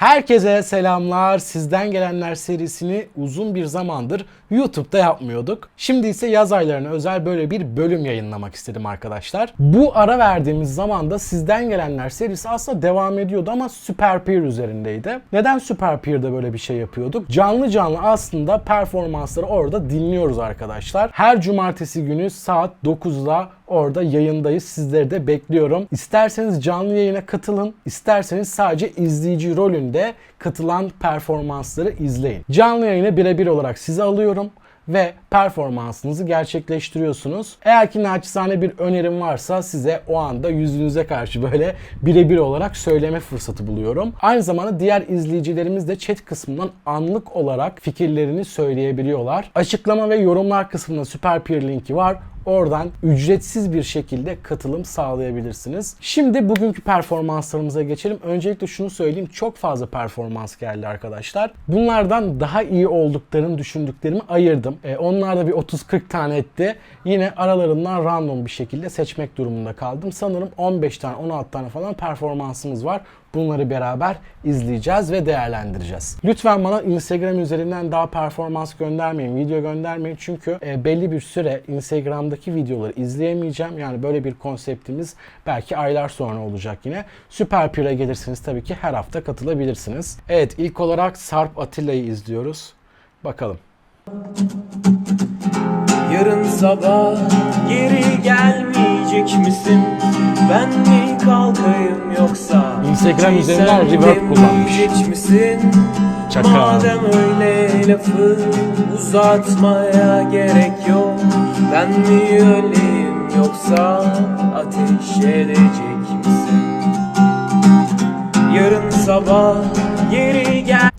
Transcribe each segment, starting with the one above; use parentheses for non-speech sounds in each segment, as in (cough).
Herkese selamlar. Sizden gelenler serisini uzun bir zamandır YouTube'da yapmıyorduk. Şimdi ise yaz aylarına özel böyle bir bölüm yayınlamak istedim arkadaşlar. Bu ara verdiğimiz zamanda sizden gelenler serisi aslında devam ediyordu ama Super Peer üzerindeydi. Neden Super Peer'de böyle bir şey yapıyorduk? Canlı canlı aslında performansları orada dinliyoruz arkadaşlar. Her cumartesi günü saat 9'da orada yayındayız. Sizleri de bekliyorum. İsterseniz canlı yayına katılın, isterseniz sadece izleyici rolünde katılan performansları izleyin. Canlı yayını birebir olarak size alıyorum ve performansınızı gerçekleştiriyorsunuz. Eğer ki naçizane bir önerim varsa size o anda yüzünüze karşı böyle birebir olarak söyleme fırsatı buluyorum. Aynı zamanda diğer izleyicilerimiz de chat kısmından anlık olarak fikirlerini söyleyebiliyorlar. Açıklama ve yorumlar kısmında Super Peer linki var. Oradan ücretsiz bir şekilde katılım sağlayabilirsiniz. Şimdi bugünkü performanslarımıza geçelim. Öncelikle şunu söyleyeyim. Çok fazla performans geldi arkadaşlar. Bunlardan daha iyi olduklarını düşündüklerimi ayırdım. E, onlar da bir 30-40 tane etti. Yine aralarından random bir şekilde seçmek durumunda kaldım. Sanırım 15 tane 16 tane falan performansımız var. Bunları beraber izleyeceğiz ve değerlendireceğiz. Lütfen bana Instagram üzerinden daha performans göndermeyin, video göndermeyin. Çünkü e, belli bir süre Instagram'daki videoları izleyemeyeceğim. Yani böyle bir konseptimiz belki aylar sonra olacak yine. Süper Pure'e gelirseniz tabii ki her hafta katılabilirsiniz. Evet ilk olarak Sarp Atilla'yı izliyoruz. Bakalım. Yarın sabah geri gelmeyecek misin? Ben mi kalkayım yoksa? Instagram üzerinden reverb kullanmış. misin? Çaka. Madem öyle lafı uzatmaya gerek yok Ben mi öleyim yoksa ateş edecek misin? Yarın sabah geri gel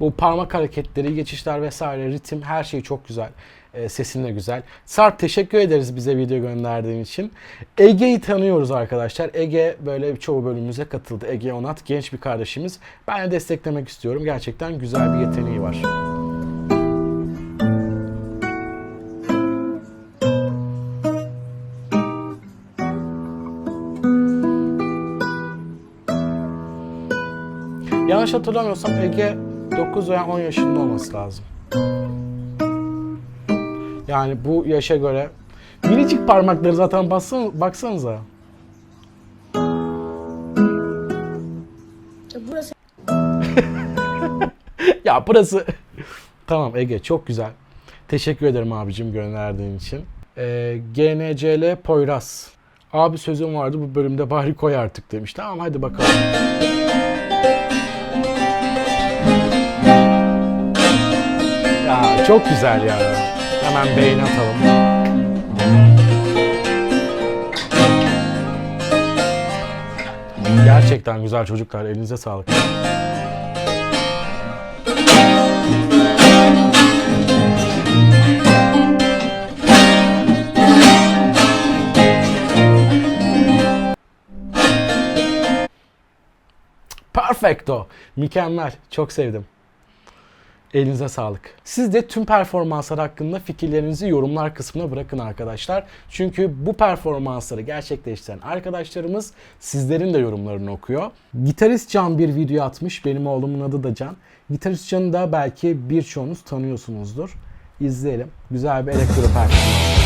Bu parmak hareketleri, geçişler vesaire, ritim her şey çok güzel. E, sesin de güzel. Sarp teşekkür ederiz bize video gönderdiğin için. Ege'yi tanıyoruz arkadaşlar. Ege böyle çoğu bölümümüze katıldı. Ege Onat genç bir kardeşimiz. Ben de desteklemek istiyorum. Gerçekten güzel bir yeteneği var. Yanlış hatırlamıyorsam Ege 9 veya 10 yaşında olması lazım. Yani bu yaşa göre minicik parmakları zaten bassan, baksanıza. Burası (laughs) Ya burası... tamam Ege çok güzel. Teşekkür ederim abicim gönderdiğin için. Ee, GNCL Poyraz. Abi sözüm vardı bu bölümde bari koy artık demiş. Tamam hadi bakalım. Ya çok güzel ya. Hemen beğeni atalım. Gerçekten güzel çocuklar. Elinize sağlık. Perfecto. Mükemmel. Çok sevdim. Elinize sağlık. Siz de tüm performanslar hakkında fikirlerinizi yorumlar kısmına bırakın arkadaşlar. Çünkü bu performansları gerçekleştiren arkadaşlarımız sizlerin de yorumlarını okuyor. Gitarist Can bir video atmış. Benim oğlumun adı da Can. Gitarist Can'ı da belki birçoğunuz tanıyorsunuzdur. İzleyelim. Güzel bir elektro performans.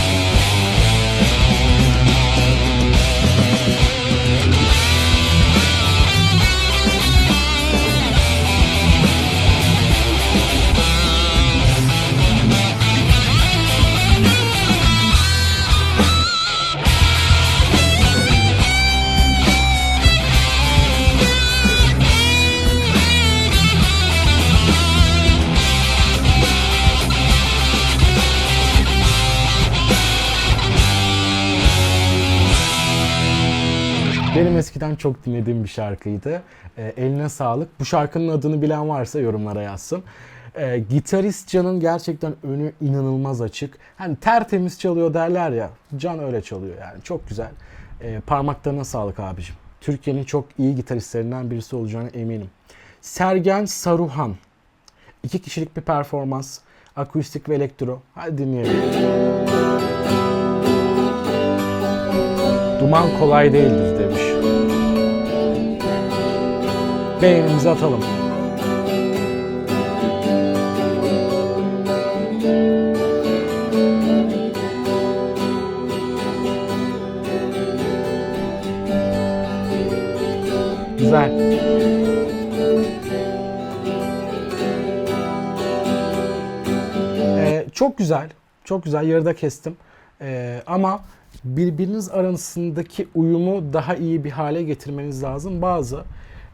Benim eskiden çok dinlediğim bir şarkıydı. Ee, eline sağlık. Bu şarkının adını bilen varsa yorumlara yazsın. Ee, gitarist Can'ın gerçekten önü inanılmaz açık. Hani tertemiz çalıyor derler ya. Can öyle çalıyor yani. Çok güzel. Ee, parmaklarına sağlık abicim. Türkiye'nin çok iyi gitaristlerinden birisi olacağına eminim. Sergen Saruhan. İki kişilik bir performans. Akustik ve elektro. Hadi dinleyelim. Duman kolay değildir beğenimizi atalım. Güzel. Ee, çok güzel. Çok güzel. Yarıda kestim. Ee, ama birbiriniz arasındaki uyumu daha iyi bir hale getirmeniz lazım. Bazı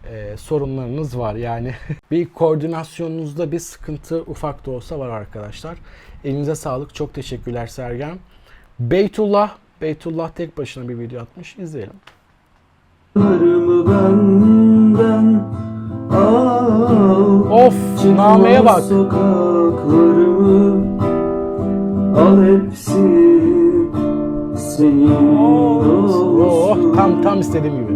e, sorunlarınız var. Yani (laughs) bir koordinasyonunuzda bir sıkıntı ufak da olsa var arkadaşlar. Elinize sağlık. Çok teşekkürler Sergen. Beytullah. Beytullah tek başına bir video atmış. İzleyelim. Yarımı benden al Of, nameye bak. Al hepsi senin olsun Oh, tam tam istediğim gibi.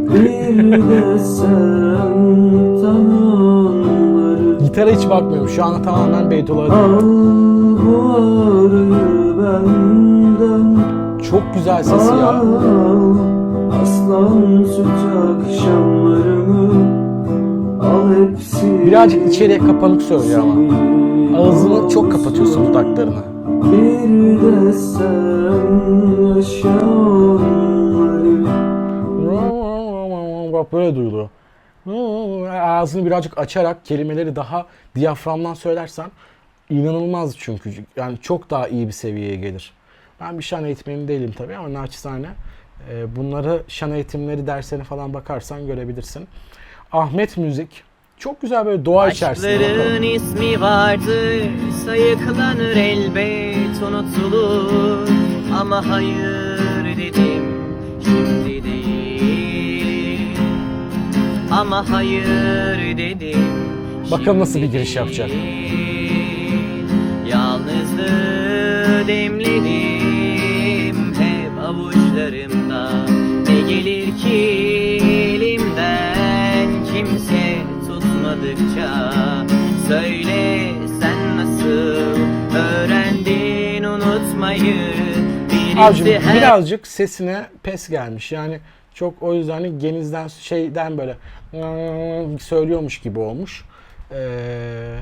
Gitara hiç bakmıyorum. Şu anda tamamen benden Çok güzel sesi ya. Aslan süt akşamlarımı Birazcık içeriye kapanık söylüyor ama. Ağzını çok kapatıyorsun dudaklarını. Bir de sen yaşa onları Bak böyle duyuluyor. Ağzını birazcık açarak kelimeleri daha diyaframdan söylersen inanılmaz çünkü. Yani çok daha iyi bir seviyeye gelir. Ben bir şan eğitmeni değilim tabii ama naçizane e, bunları şan eğitimleri derslerine falan bakarsan görebilirsin. Ahmet Müzik çok güzel böyle doğa içerisinde. Aşkların ismi vardır Sayıklanır elbet unutulur Ama hayır dedim Şimdi Ama hayır dedim. Bakalım nasıl bir giriş yapacak. Yalnızlığı demledim Hep avuçlarımda. Ne gelir ki elimden Kimse tutmadıkça? Söyle sen nasıl öğrendin unutmayı? Her birazcık sesine pes gelmiş. Yani çok o yüzden genizden şeyden böyle söylüyormuş gibi olmuş. Ee,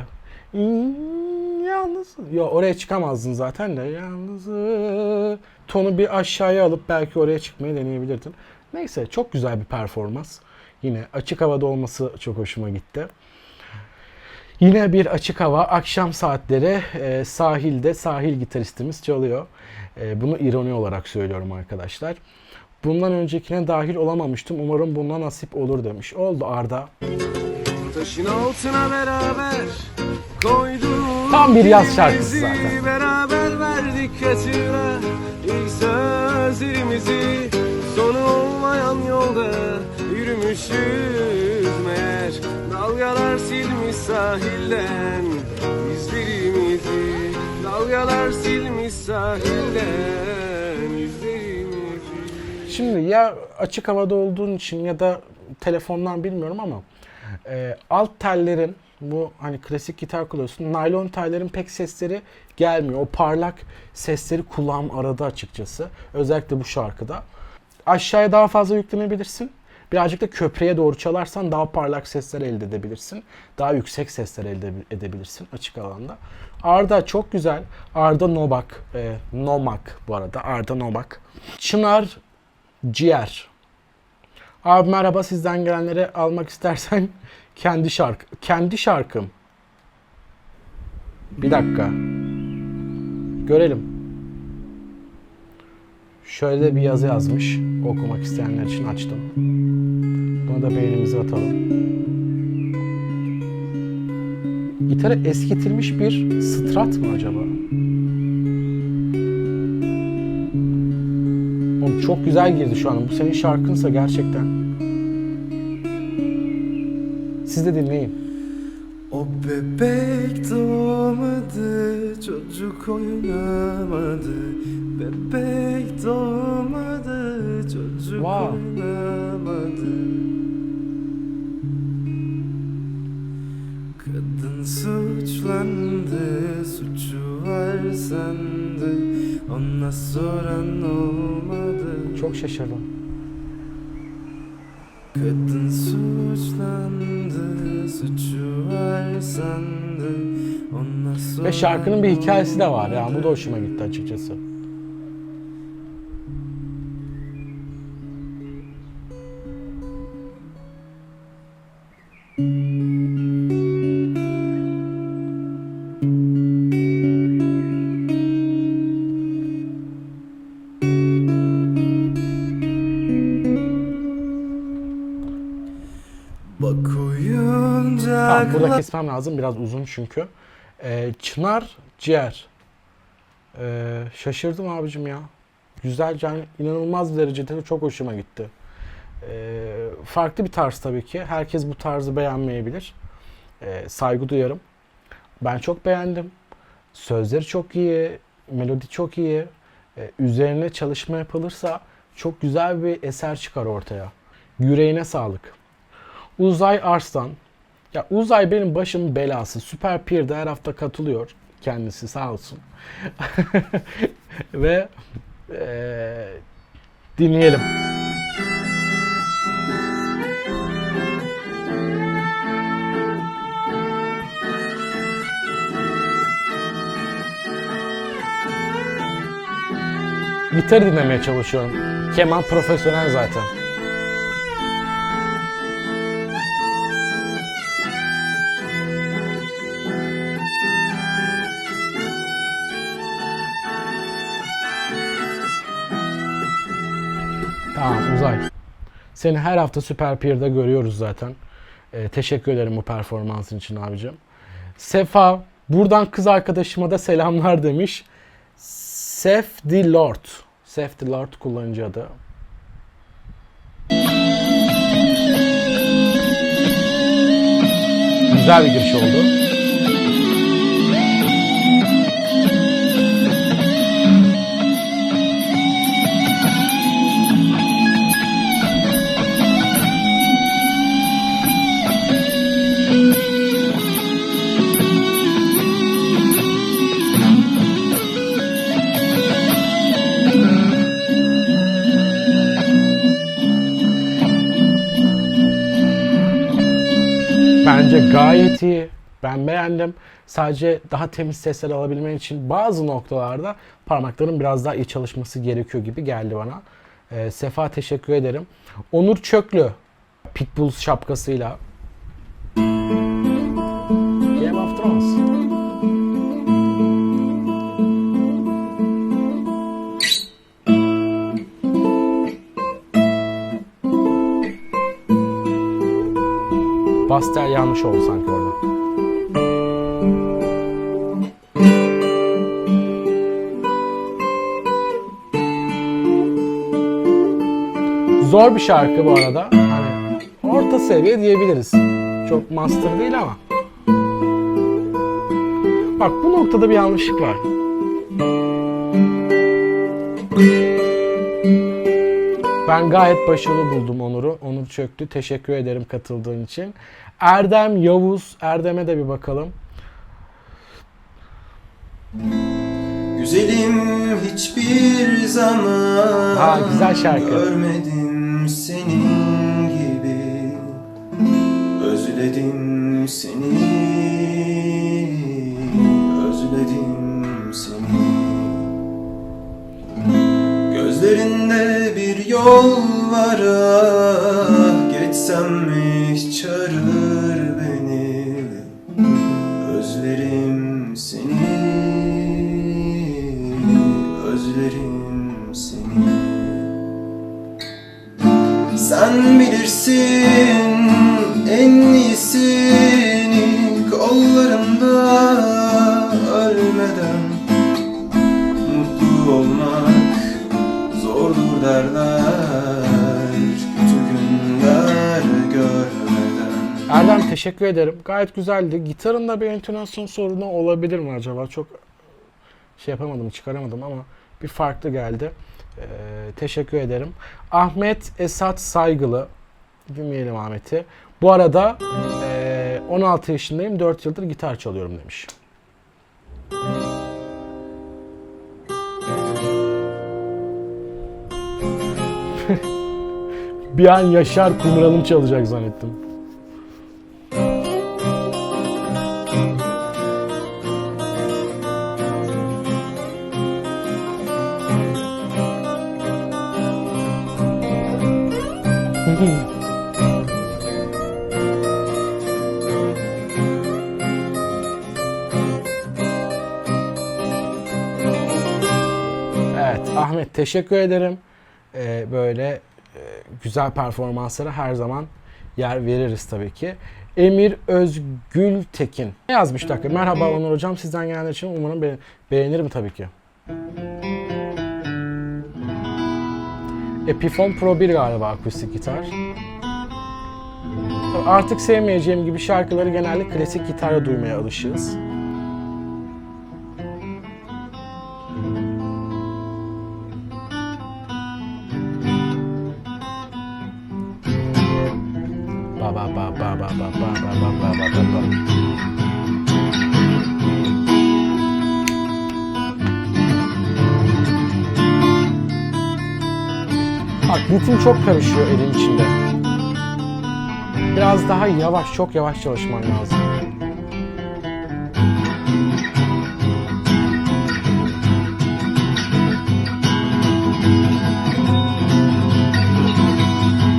hmm, yalnız ya oraya çıkamazdın zaten de yalnız e, tonu bir aşağıya alıp belki oraya çıkmayı deneyebilirdin. Neyse çok güzel bir performans. Yine açık havada olması çok hoşuma gitti. Yine bir açık hava akşam saatleri e, sahilde sahil gitaristimiz çalıyor. E, bunu ironi olarak söylüyorum arkadaşlar. Bundan öncekine dahil olamamıştım. Umarım bundan nasip olur demiş. Oldu Arda. Taşın altına beraber koyduk Tam bir yaz şarkısı zaten. Beraber verdik hatırla ilk sözlerimizi Sonu olmayan yolda yürümüşüz meğer Dalgalar silmiş sahilden izlerimizi Dalgalar silmiş sahilden Şimdi ya açık havada olduğun için ya da telefondan bilmiyorum ama e, alt tellerin bu hani klasik gitar kullanıyorsun. Naylon tellerin pek sesleri gelmiyor. O parlak sesleri kulağım aradı açıkçası. Özellikle bu şarkıda. Aşağıya daha fazla yüklenebilirsin. Birazcık da köprüye doğru çalarsan daha parlak sesler elde edebilirsin. Daha yüksek sesler elde edebilirsin açık alanda. Arda çok güzel. Arda Nobak. E, Nomak bu arada. Arda Nobak. Çınar Ciğer. Abi merhaba sizden gelenleri almak istersen (laughs) kendi şarkı. Kendi şarkım. Bir dakika. Görelim. Şöyle bir yazı yazmış. Okumak isteyenler için açtım. Bunu da beğenimize atalım. Gitara eskitilmiş bir strat mı acaba? Çok güzel girdi şu an. Bu senin şarkınsa gerçekten. Siz de dinleyin. O bebek doğmadı, çocuk oynamadı. Bebek doğmadı, çocuk Wow. oynamadı. Kadın suçlandı, suçu var sandı. Ona soran olmadı. Çok şaşırdım. Kadın suçlandı, suçu var sandı. Ve şarkının bir hikayesi de var yani bu da hoşuma gitti açıkçası. Tamam burada kesmem lazım biraz uzun çünkü. Ee, Çınar Ciğer. Ee, şaşırdım abicim ya. Güzel yani inanılmaz derecede çok hoşuma gitti. Ee, farklı bir tarz tabii ki. Herkes bu tarzı beğenmeyebilir. Ee, saygı duyarım. Ben çok beğendim. Sözleri çok iyi, melodi çok iyi. Ee, üzerine çalışma yapılırsa çok güzel bir eser çıkar ortaya. Yüreğine sağlık. Uzay Arslan. Ya Uzay benim başımın belası. Süper Peer'de her hafta katılıyor. Kendisi sağ olsun. (laughs) Ve eee, dinleyelim. Gitarı dinlemeye çalışıyorum. Keman profesyonel zaten. Seni her hafta Süper Peer'de görüyoruz zaten. Ee, teşekkür ederim bu performansın için abicim. Sefa buradan kız arkadaşıma da selamlar demiş. Sef the Lord. Sef the Lord kullanıcı adı. Güzel bir giriş oldu. Bence gayet iyi. Ben beğendim. Sadece daha temiz sesler alabilmen için bazı noktalarda parmakların biraz daha iyi çalışması gerekiyor gibi geldi bana. Ee, Sefa teşekkür ederim. Onur Çöklü Pitbull şapkasıyla Bastel yanlış oldu sanki orada. Zor bir şarkı bu arada. Hani orta seviye diyebiliriz. Çok master değil ama. Bak bu noktada bir yanlışlık var. Ben gayet başarılı buldum Onur'u. Onur çöktü. Teşekkür ederim katıldığın için. Erdem Yavuz. Erdem'e de bir bakalım. Güzelim hiçbir zaman Ha, güzel şarkı. Görmedim senin gibi Özledim seni Özledim Gözlerinde bir yol var ah Geçsem hiç çağırır beni? Özlerim seni Özlerim seni. Sen bilirsin teşekkür ederim. Gayet güzeldi. Gitarında bir entonasyon sorunu olabilir mi acaba? Çok şey yapamadım, çıkaramadım ama bir farklı geldi. Ee, teşekkür ederim. Ahmet Esat Saygılı. Dinleyelim Ahmet'i. Bu arada ee, 16 yaşındayım, 4 yıldır gitar çalıyorum demiş. (laughs) bir an Yaşar Kumral'ım çalacak zannettim. Teşekkür ederim. Ee, böyle e, güzel performanslara her zaman yer veririz tabii ki. Emir Özgül Tekin. Ne yazmış dakika? Merhaba Onur Hocam. Sizden gelenler için umarım be- beğenirim tabii ki. Epiphone Pro 1 galiba akustik gitar. Artık sevmeyeceğim gibi şarkıları genelde klasik gitarla duymaya alışığız. Ritim çok karışıyor elin içinde. Biraz daha yavaş, çok yavaş çalışman lazım.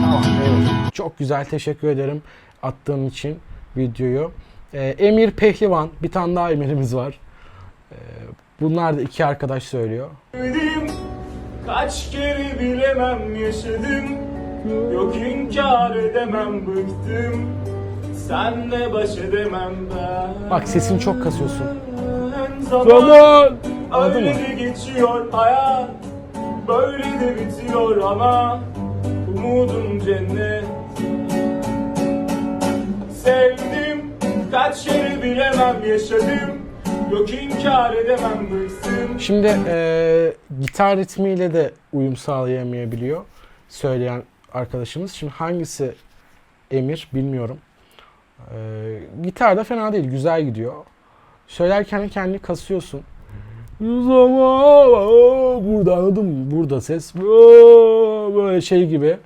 Tamam. Çok güzel, teşekkür ederim attığın için videoyu. Ee, Emir Pehlivan, bir tane daha Emir'imiz var. Ee, bunlar da iki arkadaş söylüyor. Dedim, Kaç kere bilemem yaşadım Yok inkar edemem bıktım Senle baş edemem ben Bak sesini çok kasıyorsun. Zaman, Zaman! Anladın mı? Öyle de geçiyor hayat Böyle de bitiyor ama Umudum cennet Sevdim Kaç kere bilemem yaşadım Yok inkar edemem bıktım Şimdi eee, gitar ritmiyle de uyum sağlayamayabiliyor söyleyen arkadaşımız. Şimdi hangisi Emir bilmiyorum. Eee gitar da fena değil, güzel gidiyor. Söylerken kendini kasıyorsun. Zaman burada anladın mı? Burada ses böyle şey gibi.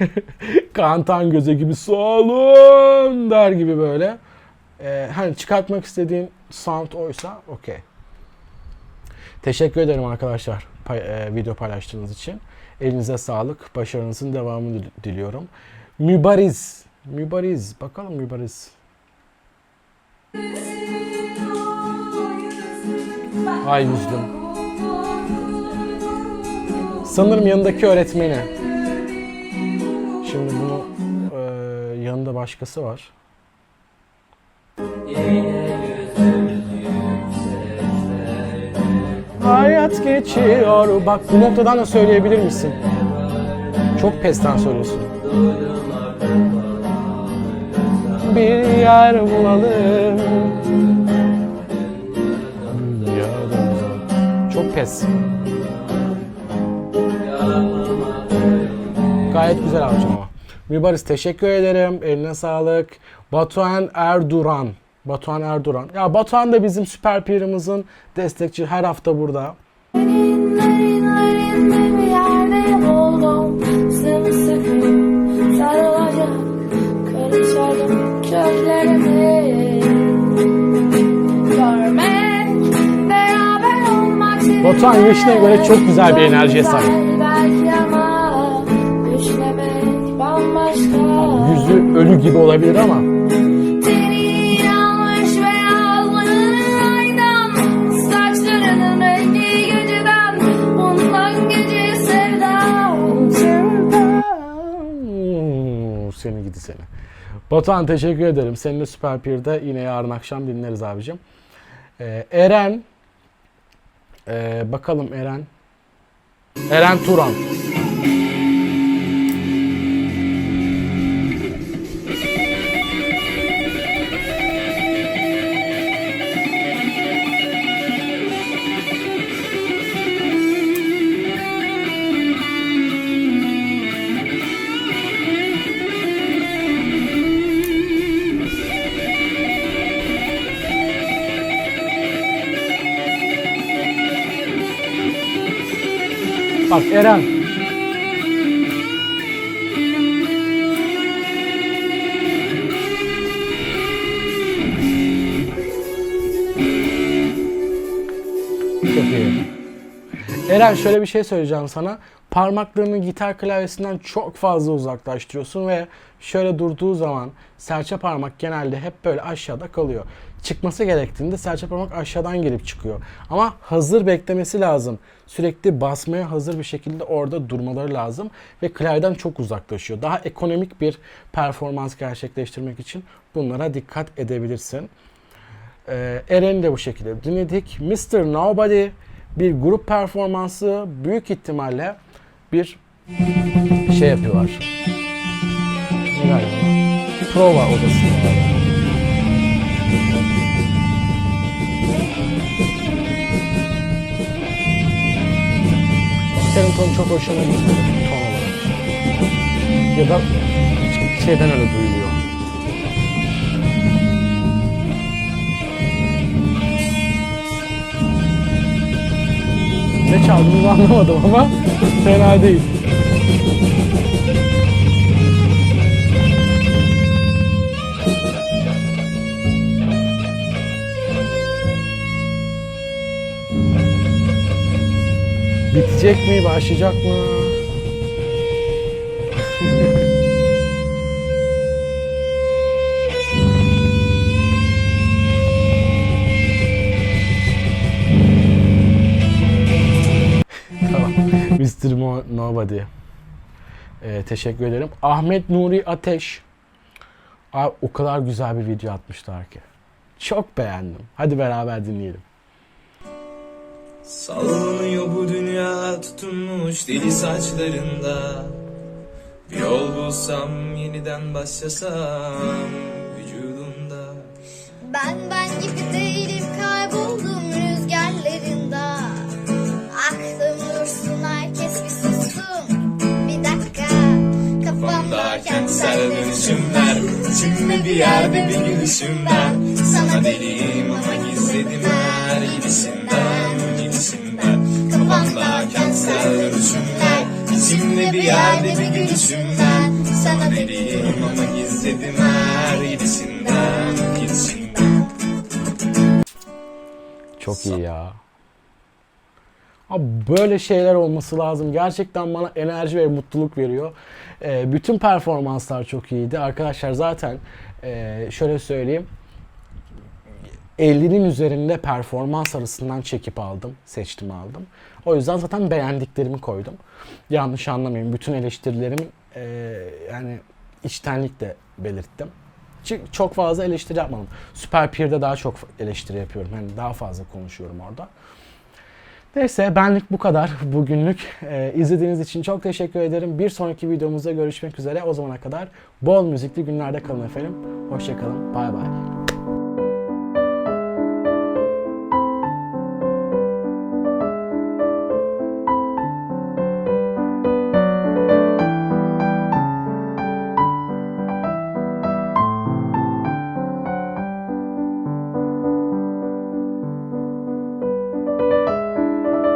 (laughs) Kantan göze gibi salon der gibi böyle. Eee, hani çıkartmak istediğin sound oysa okey. Teşekkür ederim arkadaşlar pay- e, video paylaştığınız için. Elinize sağlık. Başarınızın devamını dil- diliyorum. Mübariz. Mübariz. Bakalım Mübariz. Ay yüzdüm. Sanırım yanındaki öğretmeni. Şimdi bunu e, yanında başkası var. Hayat geçiyor. Bak bu noktadan da söyleyebilir misin? Çok pesten söylüyorsun. Bir yer bulalım. Çok pes. Gayet güzel abicim ama. Mübariz teşekkür ederim. Eline sağlık. Batuhan Erduran. Batuhan Erduran. Ya Batuhan da bizim süper pirimizin destekçi. Her hafta burada. Batuhan yaşına göre çok güzel bir enerjiye sahip. Yüzü ölü gibi olabilir ama Hmm, seni gidi seni. Batuhan teşekkür ederim. Seninle Süper Pir'de yine yarın akşam dinleriz abicim. Ee, Eren ee, bakalım Eren Eren Turan. Bak Eren. Çok iyi. Eren şöyle bir şey söyleyeceğim sana. Parmaklarını gitar klavyesinden çok fazla uzaklaştırıyorsun ve şöyle durduğu zaman serçe parmak genelde hep böyle aşağıda kalıyor. Çıkması gerektiğinde serçe parmak aşağıdan gelip çıkıyor. Ama hazır beklemesi lazım. Sürekli basmaya hazır bir şekilde orada durmaları lazım ve klavyeden çok uzaklaşıyor. Daha ekonomik bir performans gerçekleştirmek için bunlara dikkat edebilirsin. Ee, Eren'i de bu şekilde dinledik. Mr. Nobody bir grup performansı büyük ihtimalle bir şey yapıyorlar. Ne galiba? Prova odası. Gitarın tonu çok hoşuma gitmedi ton olarak. Ya da şeyden öyle duyuluyor. Ne çaldığını anlamadım ama fena değil. Bitecek mi, başlayacak mı? (laughs) Mr. Mo- Nobody. Ee, teşekkür ederim. Ahmet Nuri Ateş. Abi, o kadar güzel bir video atmışlar ki. Çok beğendim. Hadi beraber dinleyelim. Sallanıyor bu dünya tutunmuş deli saçlarında Bir yol bulsam yeniden başlasam vücudunda Ben ben gibi değilim dönüşümler İçimde bir yerde bir gülüşüm ben Sana deliyim ama gizledim her gibisinden gibisinden Kafamda kentsel dönüşümler İçimde bir yerde bir gülüşüm ben Sana deliyim ama gizledim her gibisinden gibisinden Çok iyi ya. Abi böyle şeyler olması lazım. Gerçekten bana enerji ve mutluluk veriyor. Ee, bütün performanslar çok iyiydi. Arkadaşlar zaten e, şöyle söyleyeyim. 50'nin üzerinde performans arasından çekip aldım. Seçtim aldım. O yüzden zaten beğendiklerimi koydum. Yanlış anlamayın. Bütün eleştirilerim e, yani içtenlikle belirttim. Çok fazla eleştiri yapmadım. Süper Peer'de daha çok eleştiri yapıyorum. Yani daha fazla konuşuyorum orada. Neyse benlik bu kadar (laughs) bugünlük. Ee, izlediğiniz için çok teşekkür ederim. Bir sonraki videomuzda görüşmek üzere. O zamana kadar bol müzikli günlerde kalın efendim. Hoşçakalın. Bay bay.